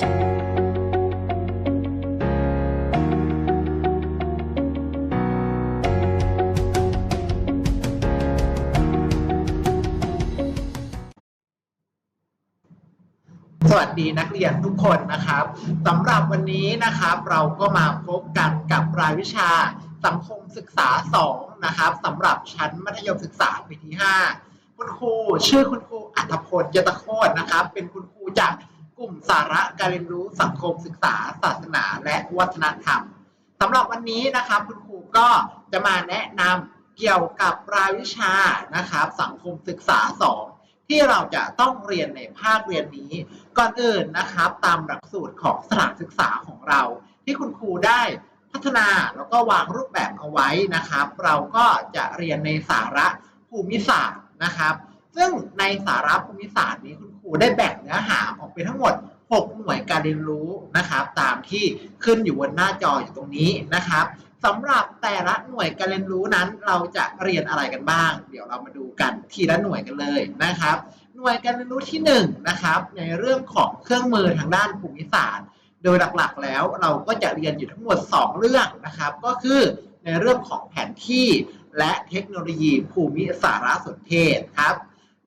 สวัสดีนักเรียนทุกคนนะครับสำหรับวันนี้นะครับ เราก็มาพบกันกับรายวิชาสังคมศึกษา 2 นะครับสำหรับชั้นมัธยมศึกษาปีที่ 5 คุณครูชื่อคุณครูอัธพลยตโคตนะครับ เป็นคุณครูจาก กลุ่มสาระการเรียนรู้สังคมศึกษา ศาสนา และวัฒนธรรมสำหรับวันนี้นะครับคุณครูก็จะมาแนะนำเกี่ยวกับรายวิชานะครับ สังคมศึกษา 2 ที่เราจะต้องเรียนในภาคเรียนนี้ ก่อนอื่นนะครับ ตามหลักสูตรของสถานศึกษาของเรา ที่คุณครูได้พัฒนาแล้วก็วางรูปแบบเอาไว้นะครับ เราก็จะเรียนในสาระภูมิศาสตร์นะครับ ซึ่งในสาระภูมิศาสตร์นี้คุณูได้แบ่งเนื้อหาออกเป็นทั้งหมด 6 หน่วยการเรียนรู้นะครับ ตามที่ขึ้นอยู่บนหน้าจออยู่ตรงนี้นะครับสำหรับแต่ละหน่วยการเรียนรู้นั้น เราจะเรียนอะไรกันบ้าง เดี๋ยวเรามาดูกันทีละหน่วยกันเลยนะครับ หน่วยการเรียนรู้ที่1นงนะครับในเรื่องของเครื่องมือทางด้านภูมิศาสตร์ โดยหลักๆแล้วเราก็จะเรียนอยู่ทั้งหมด 2 เรื่องนะครับ ก็คือในเรื่องของแผนที่และเทคโนโลยีภูมิสารสนเทศครับ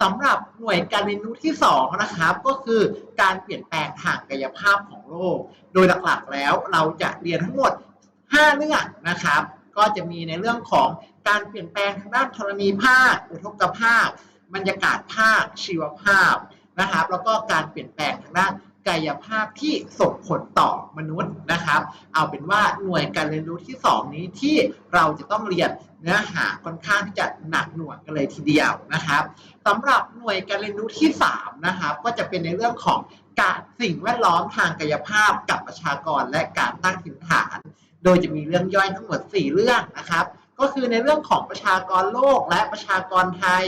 สำหรับหน่วยการเรียนรู้ที่2นะครับก็คือการเปลี่ยนแปลงทางกายภาพของโลก โดยหลักๆแล้วเราจะเรียนทั้งหมด 5 เรื่องนะครับ ก็จะมีในเรื่องของการเปลี่ยนแปลงทางด้านธรณีภาค อุทกภาคบรรยากาศภาคชีวภาพนะครับ แล้วก็การเปลี่ยนแปลงทางด้าน กายภาพที่ส่งผลต่อมนุษย์นะครับ เอาเป็นว่าหน่วยการเรียนรู้ที่ 2 นี้ที่เราจะต้องเรียนเนื้อหาค่อนข้างที่จะหนักหน่วงกันเลยทีเดียวนะครับสำหรับหน่วยการเรียนรู้ที่ 3 นะครับก็จะเป็นในเรื่องของการสิ่งแวดล้อมทางกายภาพกับประชากรและการตั้งถิ่นฐาน โดยจะมีเรื่องย่อยทั้งหมด 4 เรื่องนะครับ ก็คือในเรื่องของประชากรโลกและประชากรไทย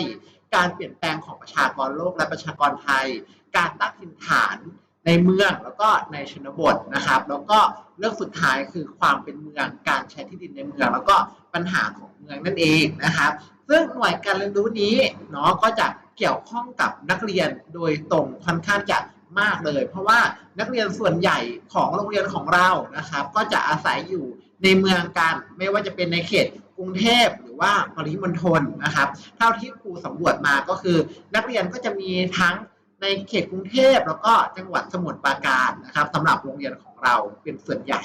การเปลี่ยนแปลงของประชากรโลกและประชากรไทย การตั้งถิ่นฐาน ในเมืองแล้วก็ในชนบทนะครับ แล้วก็เรื่องสุดท้ายคือความเป็นเมืองการใช้ที่ดินในเมือง แล้วก็ปัญหาของเมืองนั่นเองนะครับ ซึ่งหน่วยการเรียนรู้นี้เนาะก็จะเกี่ยวข้องกับนักเรียนโดยตรงค่อนข้างจะมากเลย เพราะว่านักเรียนส่วนใหญ่ของโรงเรียนของเรานะครับ ก็จะอาศัยอยู่ในเมืองกันไม่ว่าจะเป็นในเขตกรุงเทพหรือว่าปริมณฑลนะครับ เท่าที่ครูสำรวจมาก็คือ นักเรียนก็จะมีทั้ง ในเขตกรุงเทพแล้วก็จังหวัดสมุทรปราการนะครับสำหรับโรงเรียนของเราเป็นส่วนใหญ่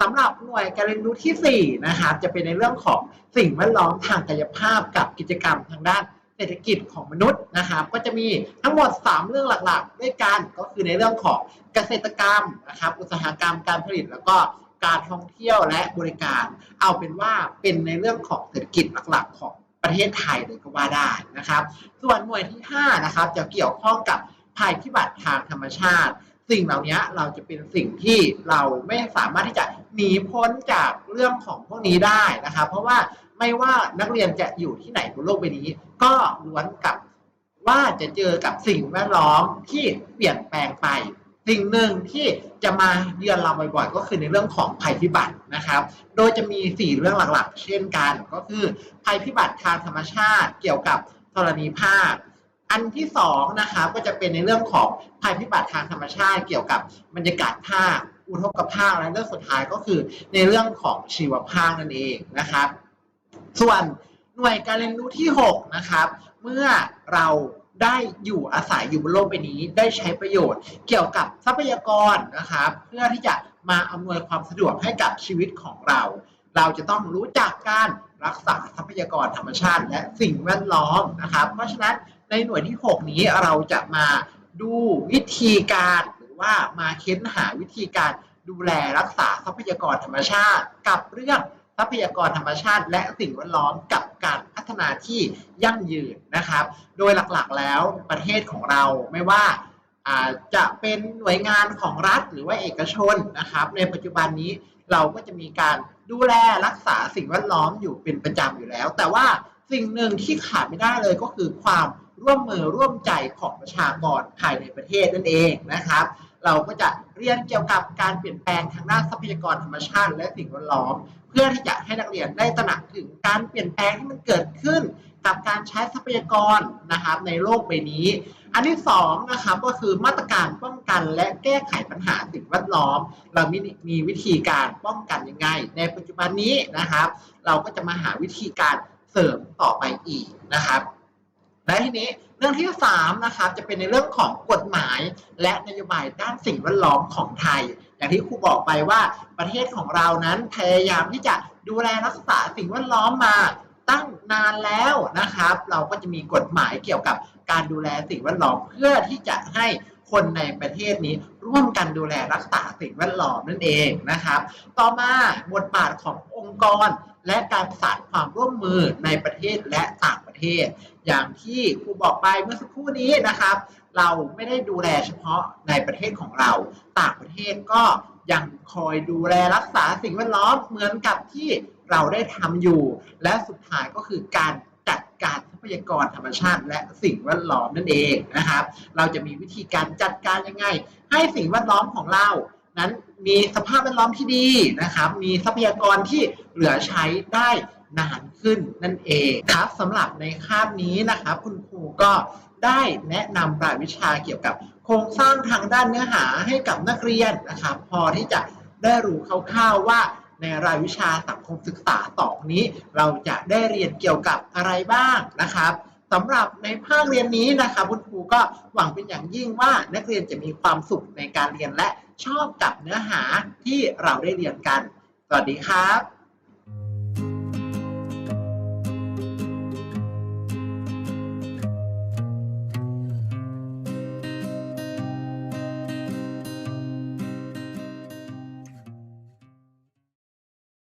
สำหรับหน่วยการเรียนรู้ที่ 4 นะครับ จะเป็นในเรื่องของสิ่งแวดล้อมทางกายภาพกับกิจกรรมทางด้านเศรษฐกิจของมนุษย์นะครับ ก็จะมีทั้งหมด 3 เรื่องหลักๆ ด้วยกันก็คือในเรื่องของเกษตรกรรมนะครับ อุตสาหกรรมการผลิตแล้วก็การท่องเที่ยวและบริการ เอาเป็นว่าเป็นในเรื่องของเศรษฐกิจหลักๆ ของประเทศไทยเลยก็ว่าได้นะครับ ส่วนหน่วยที่5นะครับจะเกี่ยวข้องกับ ภัยพิบัติทางธรรมชาติ สิ่งเหล่านี้เราจะเป็นสิ่งที่เราไม่สามารถที่จะหนีพ้นจากเรื่องของพวกนี้ได้นะครับเพราะว่าไม่ว่านักเรียนจะอยู่ที่ไหนบนโลกใบนี้ ก็ล้วนกับว่าจะเจอกับสิ่งแวดล้อมที่เปลี่ยนแปลงไปสิ่งหนึ่งที่จะมาเยือนเราบ่อยๆ ก็คือในเรื่องของภัยพิบัตินะครับ โดยจะมี 4 เรื่องหลักๆ เช่นกัน ก็คือภัยพิบัติทางธรรมชาติเกี่ยวกับธรณีภาค อันที่สองนะครับก็จะเป็นในเรื่องของภัยพิบัติทางธรรมชาติเกี่ยวกับบรรยากาศภาค อุทกภาคและเรื่องสุดท้ายก็คือในเรื่องของชีวภาคนั่นเองนะครับส่วนหน่วยการเรียนรู้ที่ 6 นะครับ เมื่อเราได้อยู่อาศัยอยู่บนโลกใบนี้ ได้ใช้ประโยชน์เกี่ยวกับทรัพยากรนะครับ เพื่อที่จะมาอำนวยความสะดวกให้กับชีวิตของเรา เราจะต้องรู้จักการรักษาทรัพยากรธรรมชาติ และสิ่งแวดล้อมนะครับ เพราะฉะนั้น ในหน่วยที่ 6 นี้เราจะมาดูวิธีการหรือว่ามาเค้นหาวิธีการดูแลรักษาทรัพยากรธรรมชาติ กับเรื่องทรัพยากรธรรมชาติ และสิ่งแวดล้อมกับการพัฒนาที่ยั่งยืนนะครับ โดยหลักๆแล้วประเทศของเราไม่ว่าอ่าจะเป็นหน่วยงานของรัฐหรือว่าเอกชนนะครับ ในปัจจุบันนี้เราก็จะมีการดูแลรักษาสิ่งแวดล้อมอยู่เป็นประจำอยู่แล้ว แต่ว่าสิ่งหนึ่งที่ขาดไม่ได้เลยก็คือความ ร่วมมือร่วมใจของประชากรภายในประเทศนั่นเองนะครับ เราก็จะเรียนเกี่ยวกับการเปลี่ยนแปลงทางด้านทรัพยากรธรรมชาติ และสิ่งแวดล้อม เพื่อที่จะให้นักเรียนได้ตระหนักถึงการเปลี่ยนแปลงที่มันเกิดขึ้น กับการใช้ทรัพยากรนะครับในโลกใบนี้ อันที่สองนะครับก็คือมาตรการป้องกันกันและแก้ไขปัญหาสิ่งแวดล้อม เรามีมีวิธีการป้องกันยังไง ในปัจจุบันนี้นะครับ เราก็จะมาหาวิธีการเสริมต่อไปอีกนะครับ และทีนี้เรื่องที่สามนะครับจะเป็นในเรื่องของกฎหมาย และนโยบายด้านสิ่งแวดล้อมของไทย อย่างที่ครูบอกไปว่าประเทศของเรานั้นพยายามที่จะดูแลรักษาสิ่งแวดล้อมมาตั้งนานแล้วนะครับ เราก็จะมีกฎหมายเกี่ยวกับการดูแลสิ่งแวดล้อมเพื่อที่จะให้คนในประเทศนี้ร่วมกันดูแลรักษาสิ่งแวดล้อมนั่นเองนะครับ ต่อมาบทบาทขององค์กร และการประสานความร่วมมือในประเทศและต่างประเทศ อย่างที่ครูบอกไปเมื่อสักครู่นี้นะครับ เราไม่ได้ดูแลเฉพาะในประเทศของเราต่างประเทศก็ยังคอยดูแลรักษาสิ่งแวดล้อมเหมือนกับที่เราได้ทำอยู่ และสุดท้ายก็คือการจัดการทรัพยากรธรรมชาติ และสิ่งแวดล้อมนั่นเองนะครับ เราจะมีวิธีการจัดการยังไง ให้สิ่งแวดล้อมของเรา นั้นมีสภาพแวดล้อมที่ดีนะครับ มีทรัพยากรที่เหลือใช้ได้ นานขึ้นนั่นเองครับสำหรับในคาบนี้นะครับคุณครูก็ได้แนะนำรายวิชาเกี่ยวกับโครงสร้างทางด้านเนื้อหาให้กับนักเรียนนะครับพอที่จะได้รู้คร่าวๆว่าในรายวิชาสังคมศึกษาต่อนี้ เราจะได้เรียนเกี่ยวกับอะไรบ้างนะครับสำหรับในภาคเรียนนี้นะครับคุณครูก็หวังเป็นอย่างยิ่งว่านักเรียนจะมีความสุขในการเรียนและชอบกับเนื้อหาที่เราได้เรียนกัน สวัสดีครับ